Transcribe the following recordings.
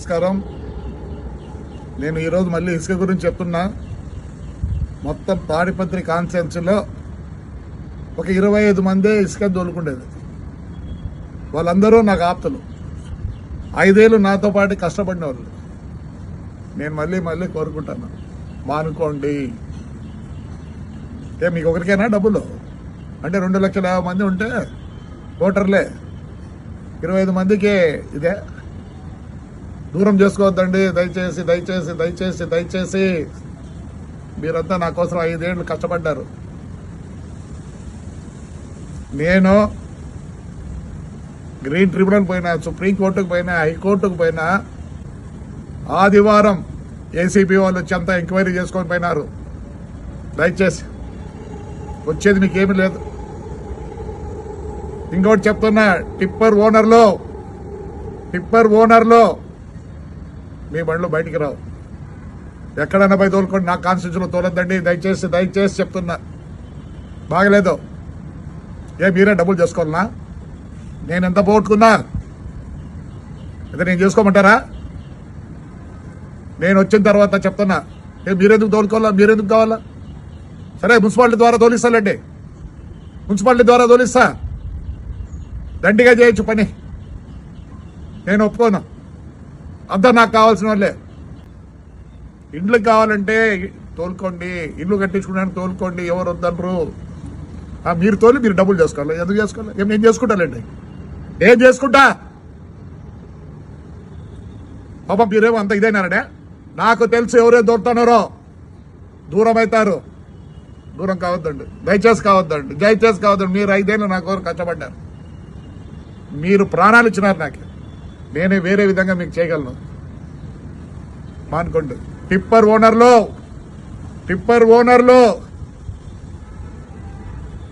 నమస్కారం. నేను ఈరోజు మళ్ళీ ఇసుక గురించి చెప్తున్నా. మొత్తం తాడిపత్రి కాన్స్టిట్యున్సీలో ఒక ఇరవై ఐదు మందే ఇసుక దోలుకుండేది. వాళ్ళందరూ నాకు ఆప్తులు. ఐదేళ్ళు నాతో పాటు కష్టపడిన వాళ్ళు నేను మళ్ళీ మళ్ళీ కోరుకుంటాను. మానుకోండి ఏ మీకు ఒకరికైనా డబ్బులు? అంటే రెండు లక్షల యాభై మంది ఉంటే ఓటర్లే. ఇరవై ఐదు మందికి ఇదే. దూరం చేసుకోవద్దండి. దయచేసి దయచేసి దయచేసి దయచేసి. మీరంతా నా కోసం ఐదేళ్ళు కష్టపడ్డారు. నేను గ్రీన్ ట్రిబ్యునల్ పోయినా సుప్రీంకోర్టుకు పోయినా హైకోర్టుకు పోయినా ఆదివారం ఏసీబీ వాళ్ళు వచ్చి అంతా ఎంక్వైరీ చేసుకొని పోయినారు. దయచేసి. వచ్చేది మీకేమీ లేదు. ఇంకోటి చెప్తున్నా టిప్పర్ ఓనర్లో టిప్పర్ ఓనర్లో మీ బండ్లు బయటికి రావు. ఎక్కడైనా పోయి తోలుకోండి నా కాన్స్టిట్యూన్సీలో తోలొద్దండి. దయచేసి దయచేసి చెప్తున్నా. బాగలేదు. ఏ మీరే డబ్బులు చేసుకోవాలనా? నేను ఎంత పోగొట్టుకున్నా? అయితే నేను చేసుకోమంటారా? నేను వచ్చిన తర్వాత చెప్తున్నా. ఏ మీరెందుకు తోలుకోవాలా? మీరెందుకు కావాలా? సరే మున్సిపాలిటీ ద్వారా తోలిస్తానండి మున్సిపాలిటీ ద్వారా తోలిస్తా. దండిగా చేయొచ్చు పని. నేను ఒప్పుకోను. అంతా నాకు కావాల్సిన వాళ్ళే. ఇండ్లు కావాలంటే తోలుకోండి ఇల్లు కట్టించుకున్నాను తోలుకోండి ఎవరు వద్దనరు. మీరు తోలి మీరు డబ్బులు చేసుకోవాలి. ఎందుకు చేసుకోవాలి? ఏం నేను చేసుకుంటానండి ఏం చేసుకుంటా. పాపం మీరేమో అంత ఇదైనారనే. నాకు తెలుసు ఎవరే దూరుతున్నారో దూరం అవుతారు. దూరం కావద్దండి. దయచేసి కావద్దండి. దయచేసి కావద్దండి. మీరు ఐదేళ్ళు నా కోరు కష్టపడ్డారు. మీరు ప్రాణాలు ఇచ్చినారు నాకు. నేనే వేరే విధంగా మీకు చేయగలను. మానుకోండి. టిప్పర్ ఓనర్లో టిప్పర్ ఓనర్లో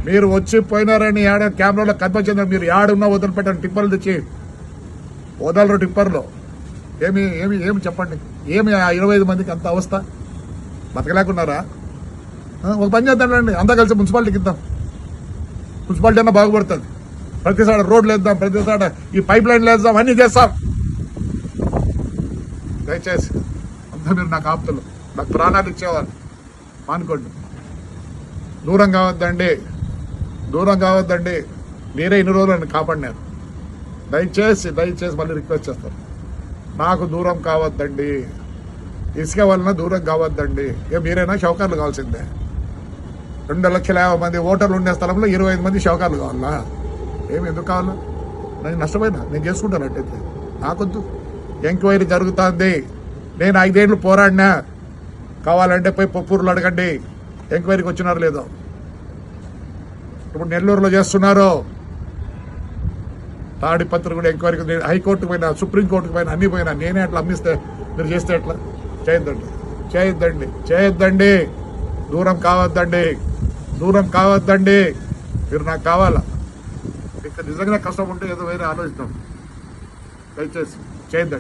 మీరు వచ్చి పోయినారని ఆడ కెమెరాలో కనిపించింది. మీరు యాడున్నా వదిలిపెట్టండి టిప్పర్లు తెచ్చి. వదలరు టిప్పర్లో. ఏమి ఏమి ఏమి చెప్పండి? ఏమి ఆ ఇరవై ఐదు మందికి అంత అవస్థ? బతకలేకున్నారా? ఒక పని చేద్దాంలేండి అంతా కలిసి మున్సిపాలిటీకి ఇద్దాం. మున్సిపాలిటీ అన్నా బాగుపడుతుంది. ప్రతిసారి రోడ్లు వేద్దాం ప్రతిసారి ఈ పైప్ లైన్లు వేద్దాం అన్నీ చేస్తాం. దయచేసి అంతా మీరు నాకు ఆప్తులు నాకు ప్రాణాలు ఇచ్చేవారు. మానుకోండి. దూరం కావద్దండి. దూరం కావద్దండి. మీరే ఇన్ని రోజులు నన్ను కాపాడినారు. దయచేసి దయచేసి మళ్ళీ రిక్వెస్ట్ చేస్తారు. నాకు దూరం కావద్దండి. ఇసుక వలన దూరం కావద్దండి. ఇక మీరైనా షౌకర్లు కావాల్సిందే. రెండు లక్షల యాభై మంది ఓటర్లు ఉండే స్థలంలో ఇరవై ఐదు మంది షౌకర్లు కావాలా? ఏమి ఎందుకు కావాలా? నాకు నష్టమైనా నేను చేసుకుంటాను అట్టయితే నాకొద్దు. ఎంక్వైరీ జరుగుతుంది. నేను ఐదేళ్ళు పోరాడినా. కావాలంటే పోయి పప్పూరులో అడగండి. ఎంక్వైరీకి వచ్చినారో లేదో. ఇప్పుడు నెల్లూరులో చేస్తున్నారు. తాడిపత్రి కూడా ఎంక్వైరీకి నేను హైకోర్టుకు పోయినా సుప్రీంకోర్టుకు పోయినా అన్ని పోయినా. నేనే అట్లా అమ్మిస్తే మీరు చేస్తే ఎట్లా? చేయొద్దండి. చేయొద్దండి. చేయొద్దండి. దూరం కావద్దండి. దూరం కావద్దండి. మీరు నాకు కావాలా? ఇక్కడ నిజంగా కష్టం ఉంటే ఏదో వేరే ఆలోచిస్తాం దయచేసి చేయండి.